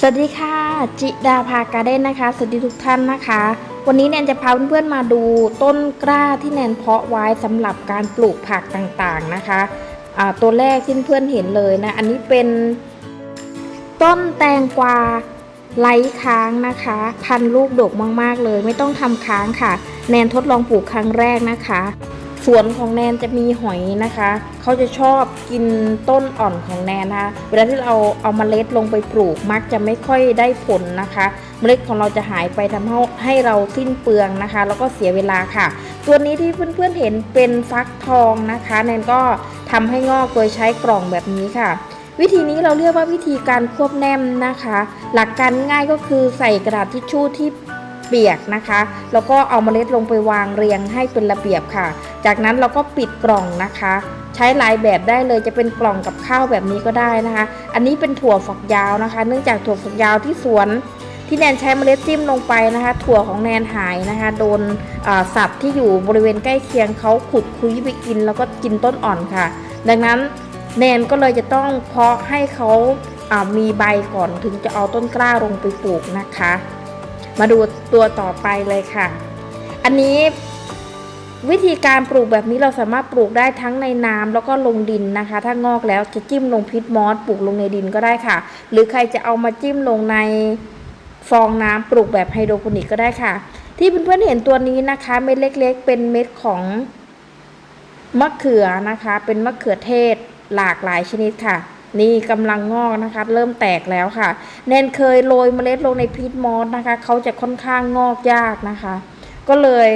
สวัสดีค่ะ จิดาภาการ์เด้นนะคะ สวัสดีทุกท่านนะคะ วันนี้แนนจะพาเพื่อนๆมาดูต้นกล้าที่แนนเพาะไว้สำหรับการปลูกผักต่างๆนะคะตัวแรกที่เพื่อนเห็นเลยนะ อันนี้เป็นต้นแตงกวาไร้ค้างนะคะ พันลูกดกมากๆเลย ไม่ต้องทำค้างค่ะ แนนทดลองปลูกครั้งแรกนะคะ สวนของแนนจะมีหอยนะคะ เขาจะชอบกินต้นอ่อนของแนนนะคะเวลาที่เราเอามาเมล็ดลงไปปลูกมักจะไม่ค่อยได้ผลนะคะ เมล็ดของเราจะหายไปทำให้ให้เราสิ้นเปลืองนะคะ แล้วก็เสียเวลาค่ะ ตัวนี้ที่เพื่อนๆเห็นเป็นฟักทองนะคะแนนก็ทำให้งอกโดยใช้กล่องแบบนี้ค่ะวิธีนี้เราเรียกว่าวิธีการควบแนมนะคะ หลักการง่ายก็คือใส่กระดาษทิชชู่ที่ เปียกนะคะ แล้วก็เอาเมล็ดลงไปวางเรียงให้เป็นระเบียบค่ะ จากนั้นเราก็ปิดกล่องนะคะ ใช้หลายแบบได้เลยจะเป็นกล่องกับข้าวแบบนี้ก็ได้นะคะ อันนี้เป็นถั่วฝักยาวนะคะ เนื่องจากถั่วฝักยาวที่สวนที่แนนใช้เมล็ดจิ้มลงไปนะคะ ถั่วของแนนหายนะคะ โดนสัตว์ที่อยู่บริเวณใกล้เคียงเขาขุดคุยไปกินแล้วก็กินต้นอ่อนค่ะ ดังนั้นแนนก็เลยจะต้องเพาะให้เขาามีใบก่อนถึงจะเอาต้นกล้าลงไปปลูกนะคะ มาดูตัวต่อไปเลยค่ะ อันนี้วิธีการปลูกแบบนี้เราสามารถปลูกได้ทั้งในน้ำแล้วก็ลงดินนะคะ ถ้างอกแล้วจะจิ้มลงพิษมอสปลูกลงในดินก็ได้ค่ะ หรือใครจะเอามาจิ้มลงในฟองน้ำปลูกแบบไฮโดรโปนิกก็ได้ค่ะ ที่เพื่อนๆเห็นตัวนี้นะคะ เม็ดเล็กๆ เป็นเม็ดของมะเขือนะคะ เป็นมะเขือเทศหลากหลายชนิดค่ะ นี่กำลังงอกนะคะ เริ่มแตกแล้วค่ะ แนนเคยโรยเมล็ดลงในพีทมอสนะคะเขาจะค่อนข้างงอกยากนะคะ ก็เลย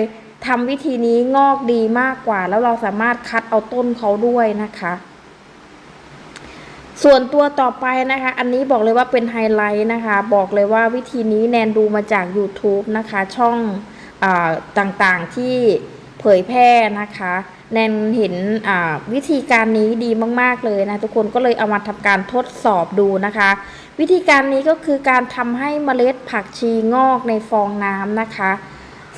ทำวิธีนี้งอกดีมากกว่า แล้วเราสามารถคัดเอาต้นเขาด้วยนะคะ ส่วนตัวต่อไปนะคะ อันนี้บอกเลยว่าเป็นไฮไลท์นะคะ บอกเลยว่าวิธีนี้แนนดูมาจาก YouTube นะคะ ช่องอต่างๆที่ เผยแพร่นะคะแนนเห็นวิธีการนี้ดีมาก ๆ เลยนะ ทุกคนก็เลยเอามาทำการทดสอบดูนะคะ วิธีการนี้ก็คือการทำให้เมล็ดผักชีงอกในฟองน้ำนะคะ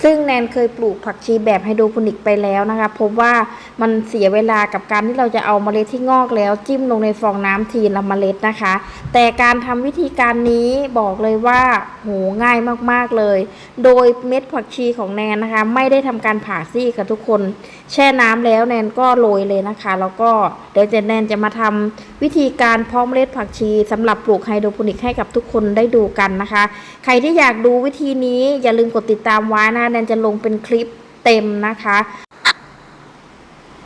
ซึ่งแนนเคยปลูกผักชีแบบไฮโดรโปนิกไปแล้วนะคะพบว่ามันเสียเวลากับการที่เราจะเอาเมล็ดที่งอกแล้ว จิ้มลงในฟองน้ำทีละเมล็ดนะคะ แต่การทำวิธีการนี้บอกเลยว่าโหง่ายมากๆเลย โดยเม็ดผักชีของแนนนะคะ ไม่ได้ทำการผ่าซี่กับทุกคน แช่น้ำแล้วแนนก็โรยเลยนะคะ แล้วก็เดี๋ยวเจนแนนจะมาทำวิธีการเพาะเมล็ดผักชีสำหรับปลูกไฮโดรโปนิกให้กับทุกคนได้ดูกันนะคะ ใครที่อยากดูวิธีนี้อย่าลืมกดติดตามไว้นะแนนจะลงเป็นคลิปเต็มนะคะ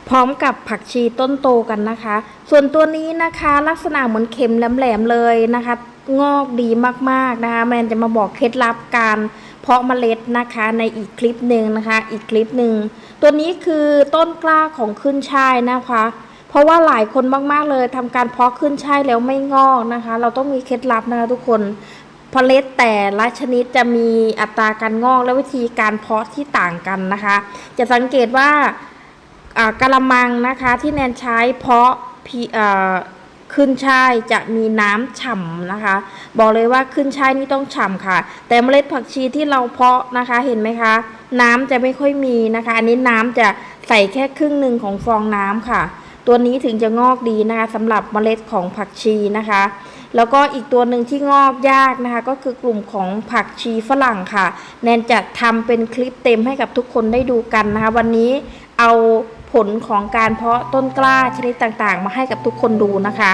พร้อมกับผักชีต้นโตกันนะคะ ส่วนตัวนี้นะคะลักษณะเหมือนเข็มแหลมๆเลยนะคะ งอกดีมากๆนะคะแมนจะมาบอกเคล็ดลับการเพาะเมล็ดนะคะในอีกคลิปหนึ่งนะคะ อีกคลิปหนึ่งตัวนี้คือต้นกล้าของขึ้นช่ายนะคะ เพราะว่าหลายคนมากๆเลยทำการเพาะขึ้นช่ายแล้วไม่งอกนะคะ เราต้องมีเคล็ดลับนะคะทุกคน เพาะเล็ดแต่ละชนิดจะมีอัตราการงอกและวิธีการเพาะที่ต่างกันนะคะ จะสังเกตว่ากระมังนะคะที่แนนใช้เพาะขึ้นช่ายจะมีน้ำฉ่ำนะคะ บอกเลยว่าขึ้นช่ายนี่ต้องฉ่ำค่ะ แต่เมล็ดผักชีที่เราเพาะนะคะเห็นไหมคะ น้ำจะไม่ค่อยมีนะคะ อันนี้น้ำจะใส่แค่ครึ่งหนึ่งของฟองน้ำค่ะ ตัวนี้ถึงจะงอกดีนะคะสำหรับเมล็ดของผักชีนะคะ แล้วก็อีกตัวหนึ่งที่งอกยากนะคะ ก็คือกลุ่มของผักชีฝรั่งค่ะ แนนจะทำเป็นคลิปเต็มให้กับทุกคนได้ดูกันนะคะ วันนี้เอาผลของการเพาะต้นกล้าชนิดต่างๆ มาให้กับทุกคนดูนะคะ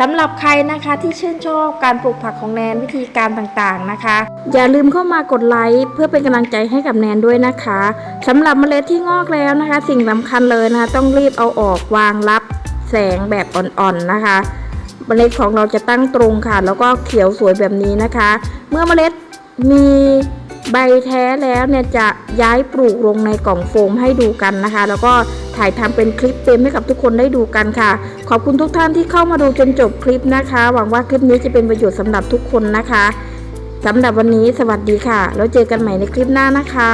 สำหรับใครนะคะที่ชื่นชอบการปลูกผักของแนนวิธีการต่างๆนะคะ อย่าลืมเข้ามากดไลค์เพื่อเป็นกำลังใจให้กับแนนด้วยนะคะสำหรับเมล็ดที่งอกแล้วนะคะ สิ่งสำคัญเลยนะคะ ต้องรีบเอาออกวางรับแสงแบบอ่อนๆนะคะ เมล็ดของเราจะตั้งตรงค่ะ แล้วก็เขียวสวยแบบนี้นะคะ เมื่อเมล็ดมีใบแท้แล้วเนี่ยจะย้ายปลูกลงในกล่องโฟมให้ดูกันนะคะ แล้วก็ถ่ายทำเป็นคลิปเต็มให้กับทุกคนได้ดูกันค่ะ ขอบคุณทุกท่านที่เข้ามาดูจนจบคลิปนะคะ หวังว่าคลิปนี้จะเป็นประโยชน์สำหรับทุกคนนะคะสำหรับวันนี้สวัสดีค่ะ แล้วเจอกันใหม่ในคลิปหน้านะคะ